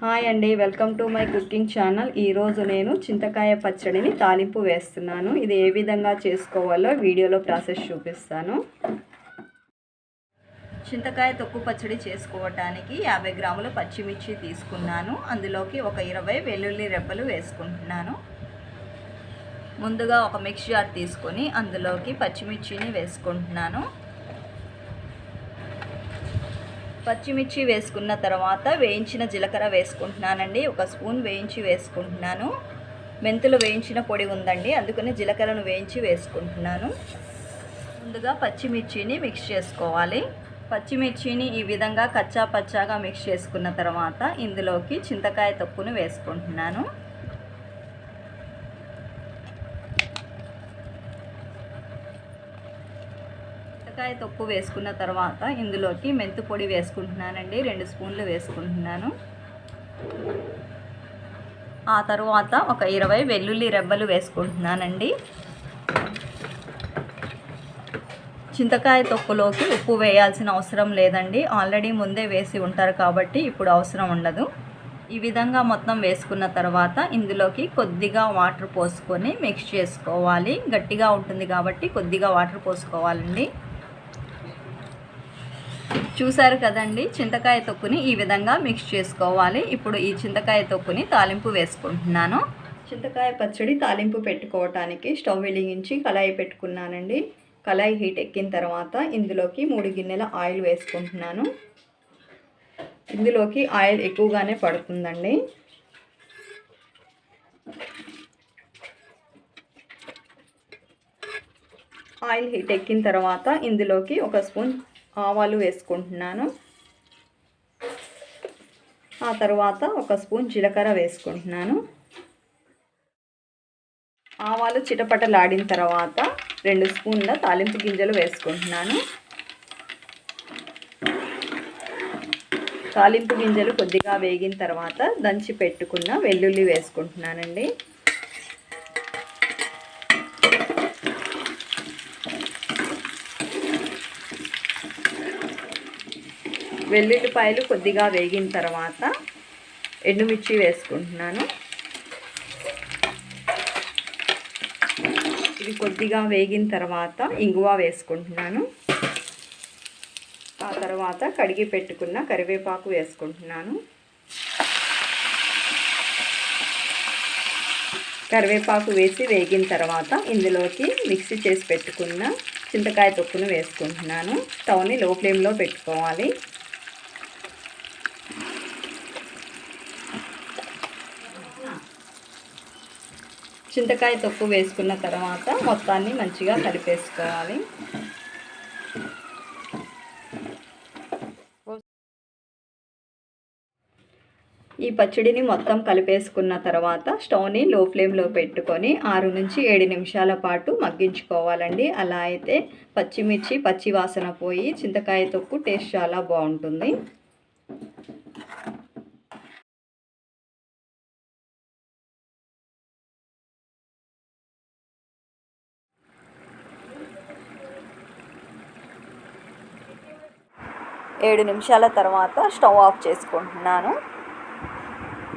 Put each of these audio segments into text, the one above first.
Hi అండి welcome to my cooking channel. ఈరోజు నేను చింతకాయ పచ్చడిని తాలింపు వేస్తున్నాను. ఇది ఏ విధంగా చేసుకోవాలో వీడియోలో ప్రాసెస్ చూపిస్తాను. చింతకాయ తొక్కు పచ్చడి చేసుకోవటానికి యాభై గ్రాముల పచ్చిమిర్చి తీసుకున్నాను. అందులోకి ఒక ఇరవై వెల్లుల్లి రెబ్బలు వేసుకుంటున్నాను. ముందుగా ఒక మిక్స్ జార్ తీసుకొని అందులోకి పచ్చిమిర్చిని వేసుకుంటున్నాను. పచ్చిమిర్చి వేసుకున్న తర్వాత వేయించిన జీలకర్ర వేసుకుంటున్నానండి. ఒక స్పూన్ వేయించి వేసుకుంటున్నాను. మెంతులు వేయించిన పొడి ఉందండి. అందుకని జీలకర్రను వేయించి వేసుకుంటున్నాను. ముందుగా పచ్చిమిర్చిని మిక్స్ చేసుకోవాలి. పచ్చిమిర్చిని ఈ విధంగా కచ్చా పచ్చాగా మిక్స్ చేసుకున్న తర్వాత ఇందులోకి చింతకాయ తొక్కును వేసుకుంటున్నాను. చింతకాయ తొక్కు వేసుకున్న తర్వాత ఇందులోకి మెంతు పొడి వేసుకుంటున్నానండి. రెండు స్పూన్లు వేసుకుంటున్నాను. ఆ తర్వాత ఒక ఇరవై వెల్లుల్లి రెబ్బలు వేసుకుంటున్నానండి. చింతకాయ తొక్కులోకి ఉప్పు వేయాల్సిన అవసరం లేదండి. ఆల్రెడీ ముందే వేసి ఉంటారు కాబట్టి ఇప్పుడు అవసరం ఉండదు. ఈ విధంగా మొత్తం వేసుకున్న తర్వాత ఇందులోకి కొద్దిగా వాటర్ పోసుకొని మిక్స్ చేసుకోవాలి. గట్టిగా ఉంటుంది కాబట్టి కొద్దిగా వాటర్ పోసుకోవాలండి. చూశారు కదండి? చింతకాయ తొక్కుని ఈ విధంగా మిక్స్ చేసుకోవాలి. ఇప్పుడు ఈ చింతకాయ తొక్కుని తాలింపు వేసుకుంటున్నాను. చింతకాయ పచ్చడి తాలింపు పెట్టుకోవటానికి స్టవ్ వెలిగించి కళాయి పెట్టుకున్నానండి. కళాయి హీట్ ఎక్కిన తర్వాత ఇందులోకి మూడు గిన్నెల ఆయిల్ వేసుకుంటున్నాను. ఇందులోకి ఆయిల్ ఎక్కువగానే పడుతుందండి. ఆయిల్ హీట్ ఎక్కిన తర్వాత ఇందులోకి ఒక స్పూన్ ఆవాలు వేసుకుంటున్నాను. ఆ తర్వాత ఒక స్పూన్ జీలకర్ర వేసుకుంటున్నాను. ఆవాలు చిటపటలాడిన తర్వాత రెండు స్పూన్ల తాలింపు గింజలు వేసుకుంటున్నాను. తాలింపు గింజలు కొద్దిగా వేగిన తర్వాత దంచి పెట్టుకున్న వెల్లుల్లి వేసుకుంటున్నానండి. వెల్లుల్లిపాయలు కొద్దిగా వేగిన తర్వాత ఎండుమిర్చి వేసుకుంటున్నాను. ఇది కొద్దిగా వేగిన తర్వాత ఇంగువ వేసుకుంటున్నాను. ఆ తర్వాత కడిగి పెట్టుకున్న కరివేపాకు వేసుకుంటున్నాను. కరివేపాకు వేసి వేగిన తర్వాత ఇందులోకి మిక్సీ చేసి పెట్టుకున్న చింతకాయ తొక్కును వేసుకుంటున్నాను. స్టవ్ని లో ఫ్లేమ్లో పెట్టుకోవాలి. చింతకాయ తొక్కు వేసుకున్న తర్వాత మొత్తాన్ని మంచిగా కలిపేసుకోవాలి. ఈ పచ్చడిని మొత్తం కలిపేసుకున్న తర్వాత స్టవ్ని లో ఫ్లేమ్లో పెట్టుకొని ఆరు నుంచి ఏడు నిమిషాల పాటు మగ్గించుకోవాలండి. అలా అయితే పచ్చిమిర్చి పచ్చి వాసన పోయి చింతకాయ తొక్కు టేస్ట్ చాలా బాగుంటుంది. ఏడు నిమిషాల తర్వాత స్టవ్ ఆఫ్ చేసుకుంటున్నాను.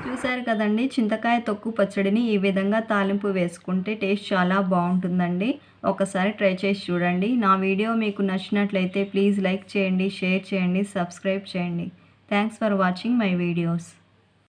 చూశారు కదండి చింతకాయ తొక్కు పచ్చడిని ఈ విధంగా తాలింపు వేసుకుంటే టేస్ట్ చాలా బాగుంటుందండి. ఒకసారి ట్రై చేసి చూడండి. నా వీడియో మీకు నచ్చినట్లయితే ప్లీజ్ లైక్ చేయండి షేర్ చేయండి సబ్స్క్రైబ్ చేయండి. Thanks for watching my videos